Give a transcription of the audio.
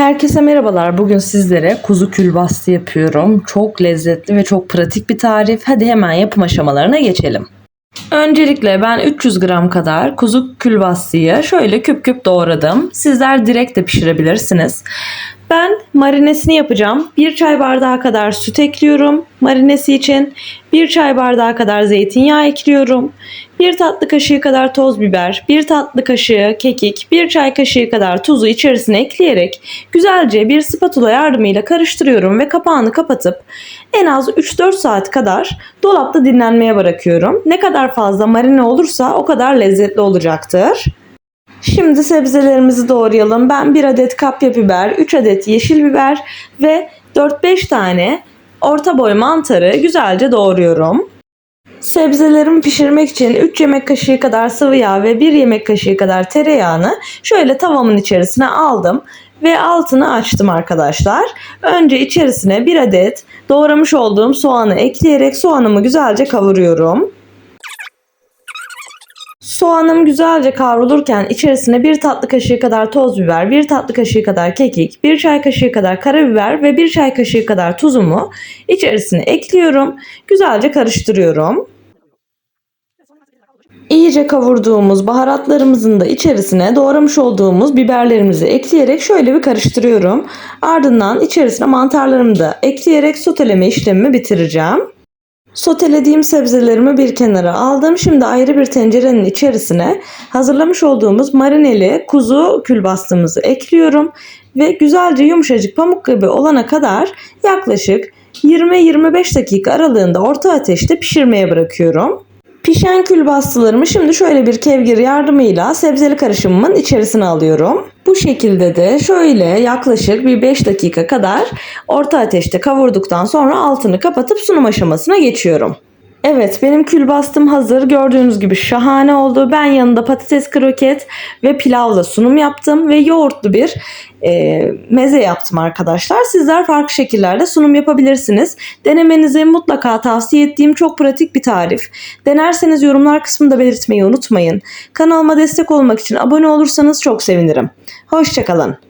Herkese merhabalar. Bugün sizlere kuzu külbastı yapıyorum. Çok lezzetli ve çok pratik bir tarif. Hadi hemen yapım aşamalarına geçelim. Öncelikle ben 300 gram kadar kuzu külbastıyı şöyle küp küp doğradım. Sizler direkt de pişirebilirsiniz. Ben marinesini yapacağım. 1 çay bardağı kadar süt ekliyorum marinesi için. 1 çay bardağı kadar zeytinyağı ekliyorum. 1 tatlı kaşığı kadar toz biber, 1 tatlı kaşığı kekik, 1 çay kaşığı kadar tuzu içerisine ekleyerek güzelce bir spatula yardımıyla karıştırıyorum ve kapağını kapatıp en az 3-4 saat kadar dolapta dinlenmeye bırakıyorum. Ne kadar fazla marine olursa o kadar lezzetli olacaktır. Şimdi sebzelerimizi doğrayalım. Ben 1 adet kapya biber, 3 adet yeşil biber ve 4-5 tane orta boy mantarı güzelce doğruyorum. Sebzelerimi pişirmek için 3 yemek kaşığı kadar sıvı yağ ve 1 yemek kaşığı kadar tereyağını şöyle tavamın içerisine aldım ve altını açtım arkadaşlar. Önce içerisine 1 adet doğramış olduğum soğanı ekleyerek soğanımı güzelce kavuruyorum. Soğanım güzelce kavrulurken içerisine 1 tatlı kaşığı kadar toz biber, 1 tatlı kaşığı kadar kekik, 1 çay kaşığı kadar karabiber ve 1 çay kaşığı kadar tuzumu içerisine ekliyorum. Güzelce karıştırıyorum. İyice kavurduğumuz baharatlarımızın da içerisine doğramış olduğumuz biberlerimizi ekleyerek şöyle bir karıştırıyorum. Ardından içerisine mantarlarımı da ekleyerek soteleme işlemimi bitireceğim. Sotelediğim sebzelerimi bir kenara aldım. Şimdi ayrı bir tencerenin içerisine hazırlamış olduğumuz marineli kuzu külbastığımızı ekliyorum. Ve güzelce yumuşacık pamuk gibi olana kadar yaklaşık 20-25 dakika aralığında orta ateşte pişirmeye bırakıyorum. Pişen külbastılarımı şimdi şöyle bir kevgir yardımıyla sebzeli karışımımın içerisine alıyorum. Bu şekilde de şöyle yaklaşık bir 5 dakika kadar orta ateşte kavurduktan sonra altını kapatıp sunum aşamasına geçiyorum. Evet benim külbastım hazır. Gördüğünüz gibi şahane oldu. Ben yanında patates kroket ve pilavla sunum yaptım ve yoğurtlu bir e, meze yaptım arkadaşlar. Sizler farklı şekillerde sunum yapabilirsiniz. Denemenizi mutlaka tavsiye ettiğim çok pratik bir tarif. Denerseniz yorumlar kısmında belirtmeyi unutmayın. Kanalıma destek olmak için abone olursanız çok sevinirim. Hoşçakalın.